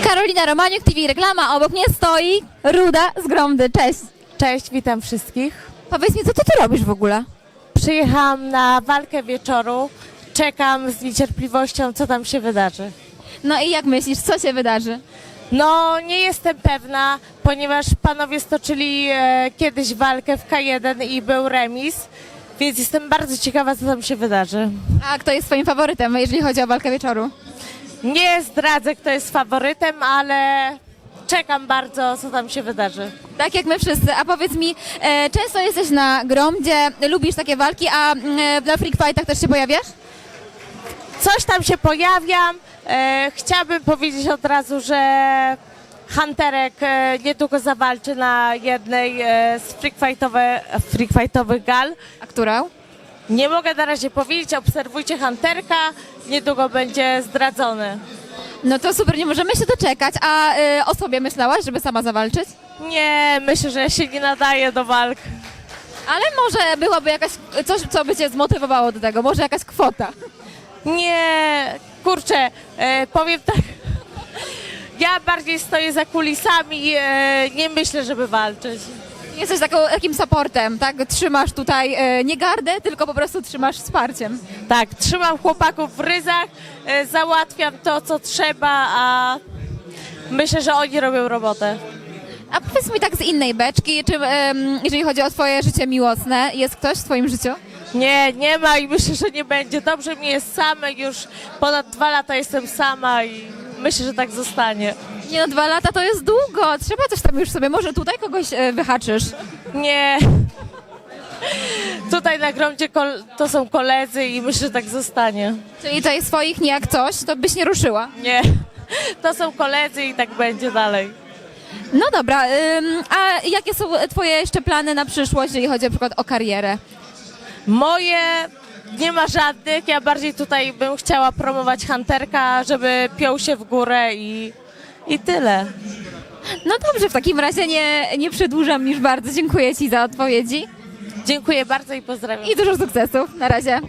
Karolina Romaniuk, TV Reklama, obok mnie stoi Ruda z Gromdy. Cześć. Cześć, witam wszystkich. Powiedz mi, co ty tu robisz w ogóle? Przyjechałam na walkę wieczoru. Czekam z niecierpliwością, co tam się wydarzy. No i jak myślisz, co się wydarzy? No, nie jestem pewna, ponieważ panowie stoczyli e, kiedyś walkę w K1 i był remis, więc jestem bardzo ciekawa, co tam się wydarzy. A kto jest twoim faworytem, jeżeli chodzi o walkę wieczoru? Nie zdradzę, kto jest faworytem, ale czekam bardzo, co tam się wydarzy. Tak jak my wszyscy. A powiedz mi, e, często jesteś na Gromdzie, lubisz takie walki, a mm, e, na Freak Fightach też się pojawiasz? Coś tam się pojawiam. E, chciałabym powiedzieć od razu, że Hunterek e, niedługo zawalczy na jednej e, z freakfightowe, freakfightowych gal. A którą? Nie mogę na razie powiedzieć, obserwujcie Hunterka, niedługo będzie zdradzony. No to super, nie możemy się doczekać. A e, o sobie myślałaś, żeby sama zawalczyć? Nie, myślę, że się nie nadaje do walk. Ale może byłoby jakaś coś, co by cię zmotywowało do tego, może jakaś kwota. Nie, kurczę, e, powiem tak. Ja bardziej stoję za kulisami, e, nie myślę, żeby walczyć. Jesteś taką, takim supportem, tak? Trzymasz tutaj e, nie gardę, tylko po prostu trzymasz wsparciem. Tak, trzymam chłopaków w ryzach, e, załatwiam to, co trzeba, a myślę, że oni robią robotę. A powiedz mi tak z innej beczki, czy em, jeżeli chodzi o twoje życie miłosne, jest ktoś w twoim życiu? Nie, nie ma i myślę, że nie będzie. Dobrze mi jest same, już ponad dwa lata jestem sama i myślę, że tak zostanie. Nie no, dwa lata to jest długo, trzeba coś tam już sobie, może tutaj kogoś e, wyhaczysz. Nie. Tutaj na gromdzie kol- to są koledzy i myślę, że tak zostanie. Czyli tutaj swoich nie jak coś, to byś nie ruszyła. Nie. To są koledzy i tak będzie dalej. No dobra, ym, a jakie są twoje jeszcze plany na przyszłość, jeżeli chodzi na przykład o karierę? Moje nie ma żadnych. Ja bardziej tutaj bym chciała promować Hunterka, żeby piął się w górę i, i tyle. No dobrze, w takim razie nie, nie przedłużam już bardzo. Dziękuję Ci za odpowiedzi Dziękuję bardzo i pozdrawiam. i dużo sukcesów. Na razie.